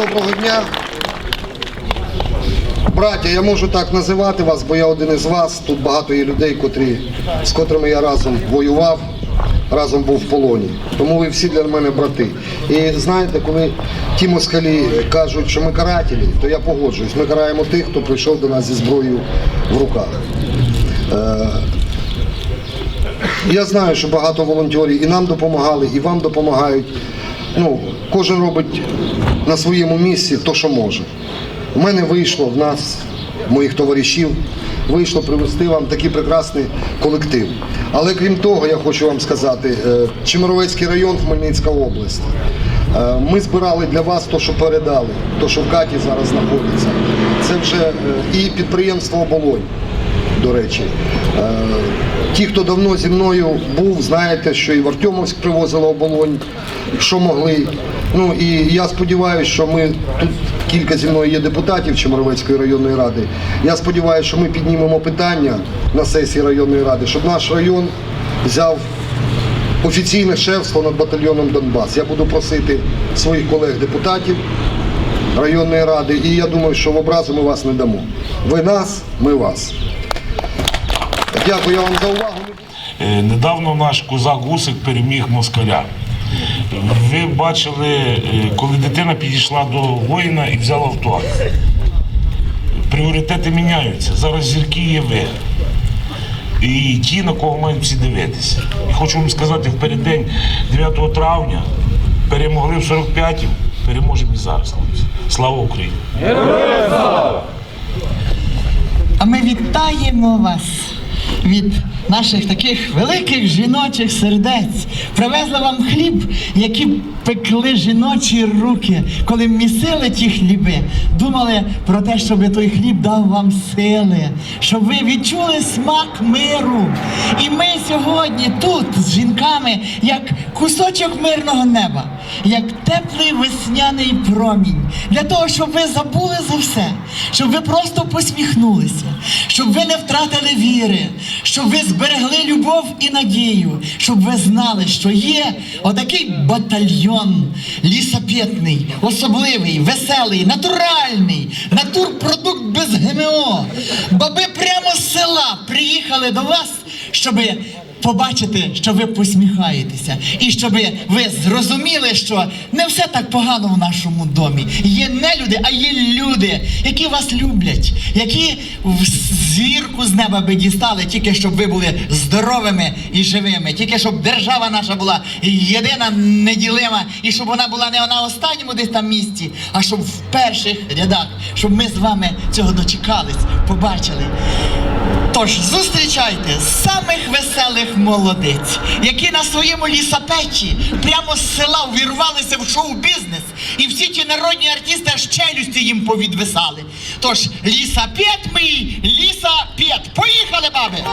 Доброго дня. Браття, я можу так називати вас, бо я один із вас. Тут багато є людей, котрі, з котрими я разом воював, разом був в полоні. Тому ви всі для мене брати. І знаєте, коли ті москалі кажуть, що ми карателі, то я погоджуюсь. Ми караємо тих, хто прийшов до нас зі зброєю в руках. Е, Я знаю, що багато волонтерів і нам допомагали, і вам допомагають. Ну, кожен робить на своєму місці то, що може. У мене вийшло в нас, моїх товаришів, вийшло привести вам такий прекрасний колектив. Але крім того, я хочу вам сказати, е, Чемеровецький район, Хмельницька область. Е, Ми збирали для вас те, що передали, те, що в Каті зараз знаходиться. Це вже е, і підприємство Оболонь до речі. Е, Ті, хто давно зі мною був, знаєте, що і в Артемовськ привозила оболонь, що могли. Ну і я сподіваюся, що ми тут кілька зі мною є депутатів Чемеровецької районної ради. Я сподіваюся, що ми піднімемо питання на сесії районної ради, щоб наш район взяв офіційне шефство над батальйоном Донбас. Я буду просити своїх колег-депутатів районної ради, і я думаю, що в образу ми вас не дамо. Ви нас, ми вас. Дякую вам за увагу. Е, Недавно наш козак Гусик переміг москаля. Ви бачили, е, коли дитина підійшла до воїна і взяла автомат. Пріоритети міняються. Зараз зірки є ви. І ті, на кого мають всі дивитися. І хочу вам сказати, в переддень 9 травня перемогли в 45-м, переможемо і зараз. Слава Україні! А ми вітаємо вас від наших таких великих жіночих сердець. Привезли вам хліб, які пекли жіночі руки, коли місили ті хліби. Думали про те, щоб той хліб дав вам сили, щоб ви відчули смак миру. І ми сьогодні тут з жінками, як кусочок мирного неба, як теплий весняний промінь, для того, щоб ви забули за все, щоб ви просто посміхнулися, щоб ви не втратили віри, щоб ви зберегли любов і надію, щоб ви знали, що є отакий батальйон лісопєтний, особливий, веселий, натуральний, натурпродукт без ГМО. Баби прямо з села приїхали до вас, щоби побачити, що ви посміхаєтеся, і щоб ви зрозуміли, що не все так погано в нашому домі. Є не люди, а є люди, які вас люблять, які в зірку з неба би дістали, тільки щоб ви були здоровими і живими, тільки щоб держава наша була єдина, неділима, і щоб вона була не на останньому десь там місці, а щоб в перших рядах, щоб ми з вами цього дочекались, побачили. Тож зустрічайте самих веселих молодиць, які на своєму лісопечі прямо з села увірвалися в шоу-бізнес, і всі ті народні артисти аж челюсті їм повідвисали. Тож лісапет мій, лісапет. Поїхали, баби!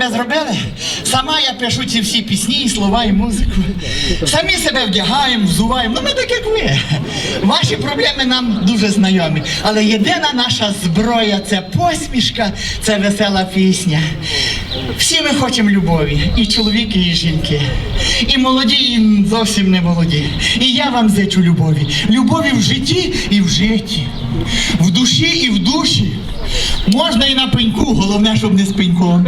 Себе зробили. Сама я пишу ці всі пісні, слова і музику. Самі себе вдягаємо, взуваємо. Ну ми так як ви. Ваші проблеми нам дуже знайомі. Але єдина наша зброя це посмішка, це весела пісня. Всі ми хочемо любові, і чоловіки, і жінки. І молоді, і зовсім не молоді. І я вам зичу любові. Любові в житті і в житті. В душі і в душі. Можна і на пеньку, головне, щоб не з пеньком.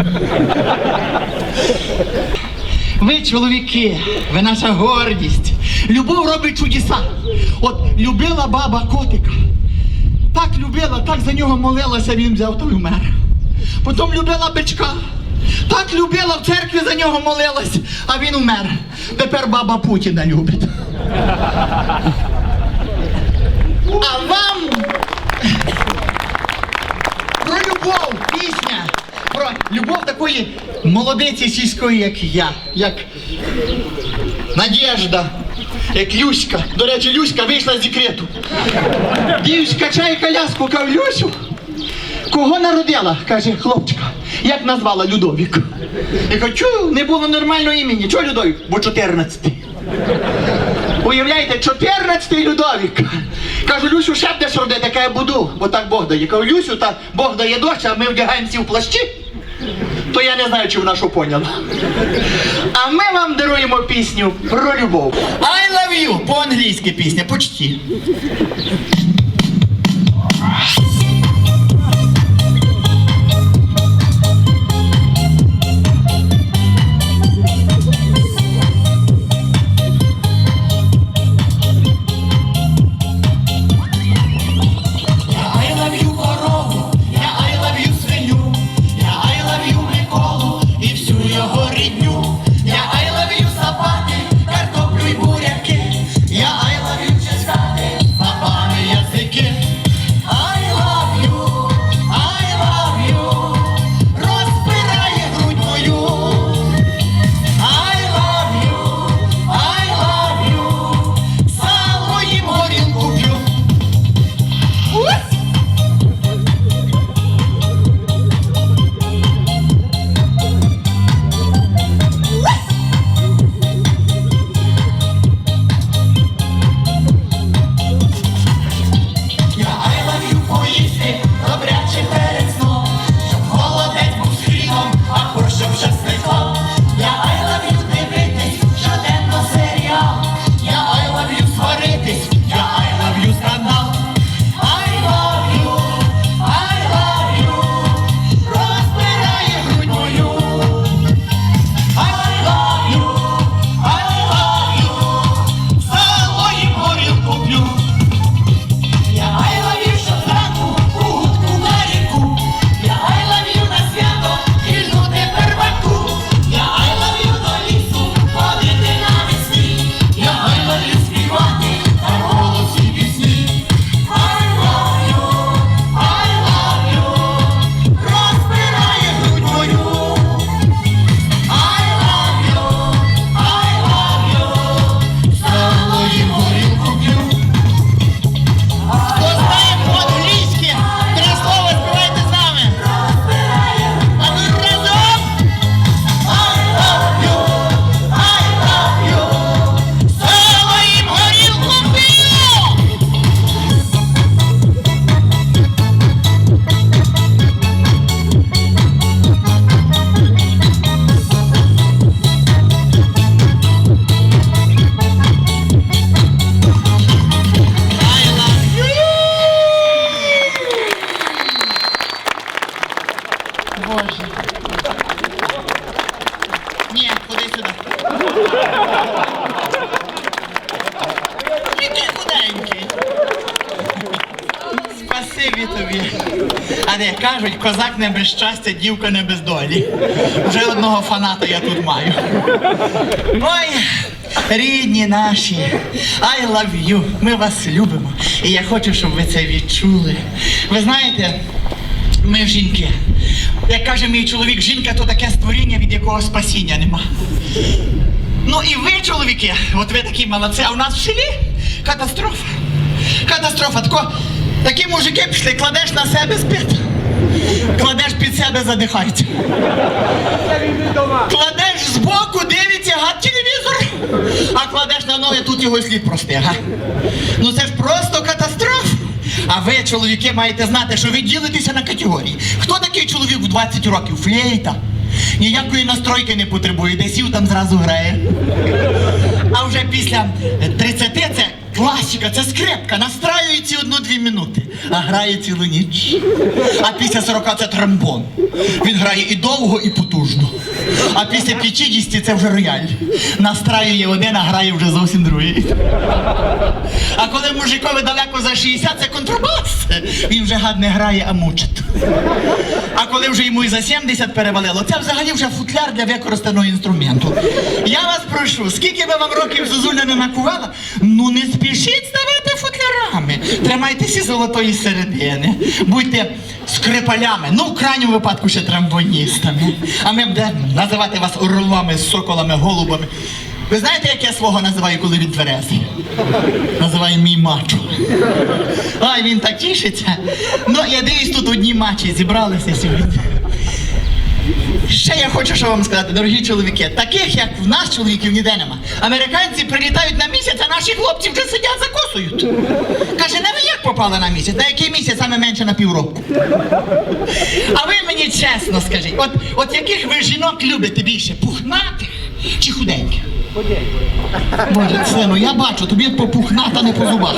Ви, чоловіки, ви наша гордість. Любов робить чудеса. От любила баба котика. Так любила, так за нього молилася, він взяв той умер. Потім любила бичка. Так любила в церкві за нього молилась, а він умер. Тепер баба Путіна любить. А вам любов, пісня, про любов такої молодиці сільської, як я, як Надєжда, як Люська. До речі, Люська вийшла з декрету. Дівчинка качає коляску, каже, Люсю, кого народила? каже хлопчика. Як назвала Людовік? Я кажу, не було нормального імені. Чого Людовік? Бо 14. Уявляєте, 14-й Людовік. Кажу, Люсю, ще будеш роди, яка я буду, бо так Бог дає. Кажу, Люсю, та Бог дає дощ, а ми вдягаємо всі в плащі. То я не знаю, чи вона що поняла. А ми вам даруємо пісню про любов. I love you, по-англійськи пісня, почти. Щастя, дівка не без долі. Вже одного фаната я тут маю. Ой, рідні наші, I love you, ми вас любимо. І я хочу, щоб ви це відчули. Ви знаєте, ми жінки. Як каже мій чоловік, жінка то таке створіння, від якого спасіння нема. Ну і ви, чоловіки, от ви такі молодці, а у нас в селі катастрофа. Катастрофа. Тако, такі мужики пішли, кладеш на себе спит. Кладеш під себе задихається. Кладеш збоку, дивиться гад телевізор, а кладеш на ноги, тут його слід прости, га? Ну це ж просто катастрофа. А ви, чоловіки, маєте знати, що ви ділитеся на категорії. Хто такий чоловік в 20 років? Флейта. Ніякої настройки не потребує, де сів там зразу грає. А вже після 30 це класика, це скрипка, настраюється одну-дві минути, а грає цілу ніч. А після 40 це тромбон. Він грає і довго, і потужно. А після 50 це вже рояль. Настраює один, а грає вже зовсім другий. А коли мужикові далеко за 60, це контрабас. Він вже гад не грає, а мучить. А коли вже йому і за 70 перевалило, це взагалі вже футляр для використаного інструменту. Я вас прошу, скільки би вам років Зозуля не накувала, ну не спішіть ставати футлярами. Тримайтеся золотої середини. Будьте скрипалями, ну в крайньому випадку ще трамбоністами. А ми будемо називати вас орлами, соколами, голубами. Ви знаєте, як я свого називаю, коли він тверезий? Називаю мій мачо. Ай, він так тішиться. Ну, я дивлюсь, тут одні мачі зібралися сьогодні. Ще я хочу що вам сказати, дорогі чоловіки, таких, як в нас чоловіків, ніде нема. Американці прилітають на місяць, а наші хлопці вже сидять закосують. Каже, не ви як попали на місяць? На який місяць саме менше на півроку? А ви мені чесно скажіть, от, от яких ви жінок любите більше? Пухнатих чи худеньких? Боже, сину, я бачу, тобі по пухната не по зубах.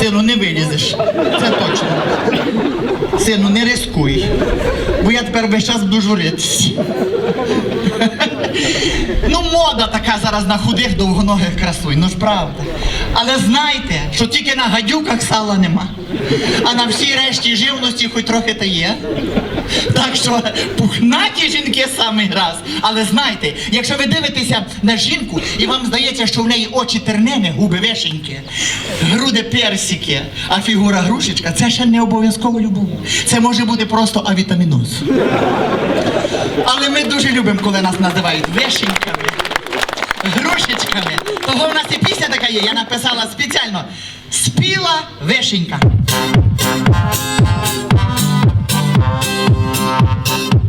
Сину, не вилізеш. Це точно. Сину, не рискуй. Бо я тепер весь час буду журитись. Ну, мода така зараз на худих довгоногих красуй, ну ж правда. Але знайте, що тільки на гадюках сала нема. А на всій решті живності хоч трохи та є. Так що пухнаті жінки самий раз. Але знайте, якщо ви дивитеся на жінку і вам здається, що в неї очі тернини, губи вишеньки, груди персики, а фігура грушечка, це ще не обов'язково любов. Це може бути просто авітаміноз. Але ми дуже любимо, коли нас називають вишеньками, грушечками. Того в нас і пісня така є. Я написала спеціально спіла вишенька. Thank you.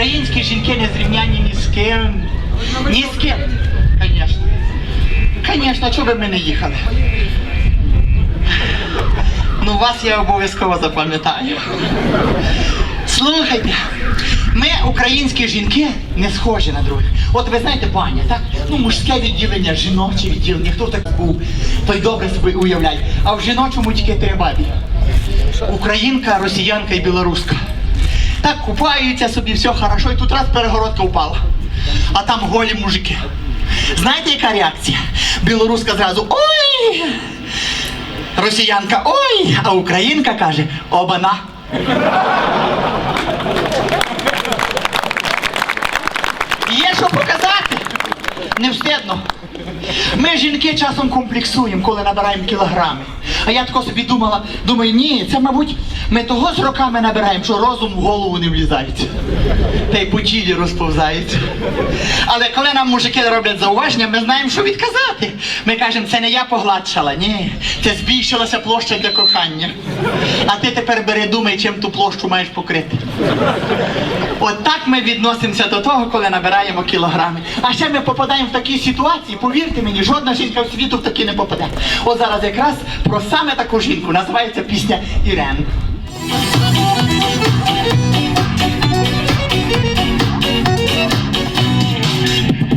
Українські жінки не зрівняні ні з ким. Ні з ким. Звісно. Звісно, чого би ми не їхали? Ну, вас я обов'язково запам'ятаю. Слухайте, ми, українські жінки, не схожі на других. От ви знаєте, пані, так? Ну, мужське відділення, жіноче відділення, хто так був, той добре собі уявляє. А в жіночому тільки три бабі. Українка, росіянка і білоруска. Так купаються собі, все хорошо, і тут раз перегородка впала. А там голі мужики. Знаєте, яка реакція? Білоруска зразу ой! Росіянка ой, а українка каже обана. Є що показати? Не встидно. Ми, жінки, часом комплексуємо, коли набираємо кілограми. А я тако собі думала, думаю, ні, це, мабуть, ми того з роками набираємо, що розум в голову не влізається. Та й по тілі розповзається. Але коли нам мужики роблять зауваження, ми знаємо, що відказати. Ми кажемо, це не я погладшала, ні, це збільшилася площа для кохання. А ти тепер бери, думай, чим ту площу маєш покрити. От так ми відносимося до того, коли набираємо кілограми. А ще ми попадаємо в такі ситуації, повірте мені, жодна жінка в світу в такі не попаде. От зараз якраз про саме таку жінку називається пісня Ірен.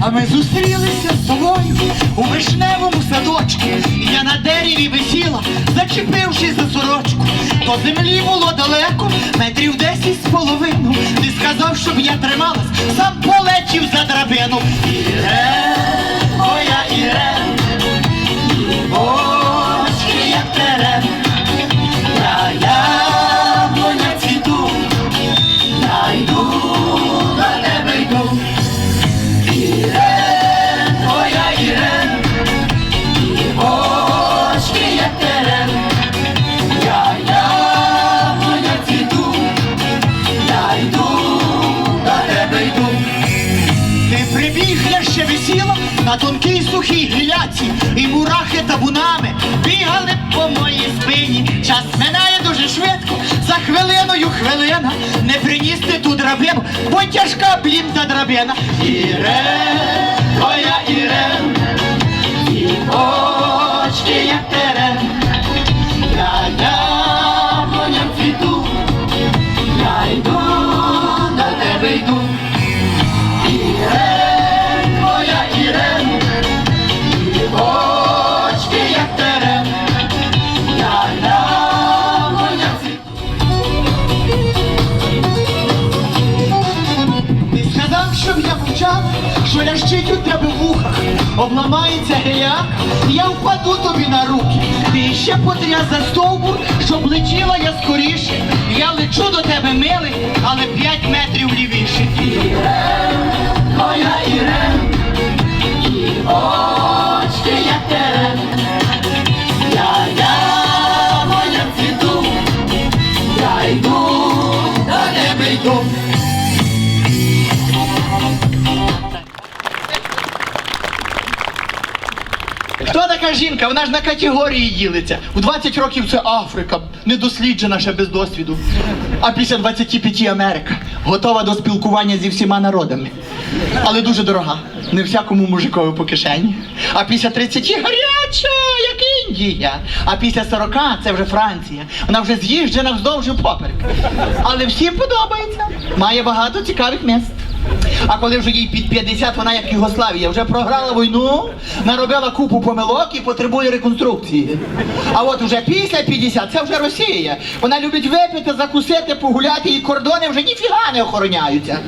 А ми зустрілися з тобою у вишневому садочку. Я на дереві висіла, зачепившись за сорочку. До землі було далеко, метрів десять з половину. Ти сказав, щоб я трималась, сам полетів за драбину. Сухій і мурахи табунами бігали по моїй спині. Час минає дуже швидко, за хвилиною хвилина. Не приніс ти ту драбину, бо тяжка блін та драбина. Ірен, твоя Ірен, і очки як терен. Обламається геляк, я впаду тобі на руки. Ти ще потряс за стовбур, щоб летіла я скоріше. Я лечу до тебе милий, але п'ять метрів лівіше. Ірен, моя Ірен, і Хто така жінка? Вона ж на категорії ділиться. У 20 років це Африка, недосліджена ще без досвіду. А після 25 Америка. Готова до спілкування зі всіма народами. Але дуже дорога. Не всякому мужикові по кишені. А після 30 гаряча, як Індія. А після 40 це вже Франція. Вона вже з'їжджена вздовж і поперек. Але всім подобається. Має багато цікавих місць. А коли вже їй під 50, вона як Югославія, вже програла війну, наробила купу помилок і потребує реконструкції. А от вже після 50 це вже Росія. Вона любить випити, закусити, погуляти, і кордони вже ніфіга не охороняються.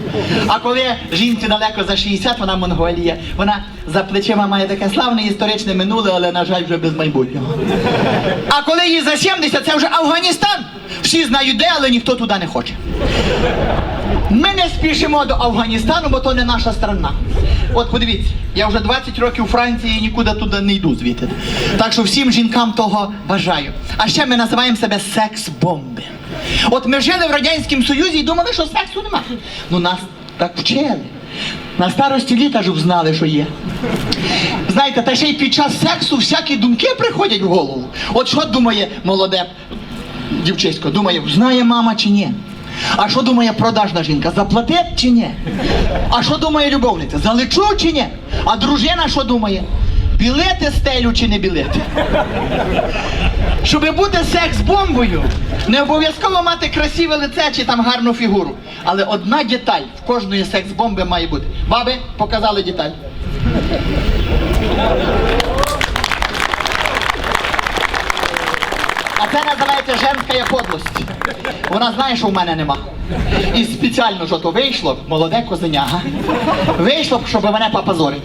А коли жінці далеко за 60, вона Монголія. Вона за плечима має таке славне історичне минуле, але, на жаль, вже без майбутнього. А коли їй за 70, це вже Афганістан. Всі знають де, але ніхто туди не хоче. Ми не спішимо до Афганістану, бо то не наша страна. От подивіться, я вже 20 років у Франції і нікуди туди не йду звідти. Так що всім жінкам того бажаю. А ще ми називаємо себе секс-бомби. От ми жили в Радянському Союзі і думали, що сексу нема. Ну нас так вчили. На старості літа ж знали, що є. Знаєте, та ще й під час сексу всякі думки приходять в голову. От що думає молоде дівчисько, думає, знає мама чи ні? А що думає продажна жінка? Заплатить чи ні? А що думає любовниця? Залечу чи ні? А дружина що думає? Білети стелю чи не білети? Щоб бути секс-бомбою, не обов'язково мати красиве лице чи там гарну фігуру. Але одна деталь в кожної секс-бомби має бути. Баби показали деталь. Це називається женська подлость. Вона знає, що в мене нема. І спеціально що то вийшло, молоде козеняга. Вийшло, б, щоб мене попозорити.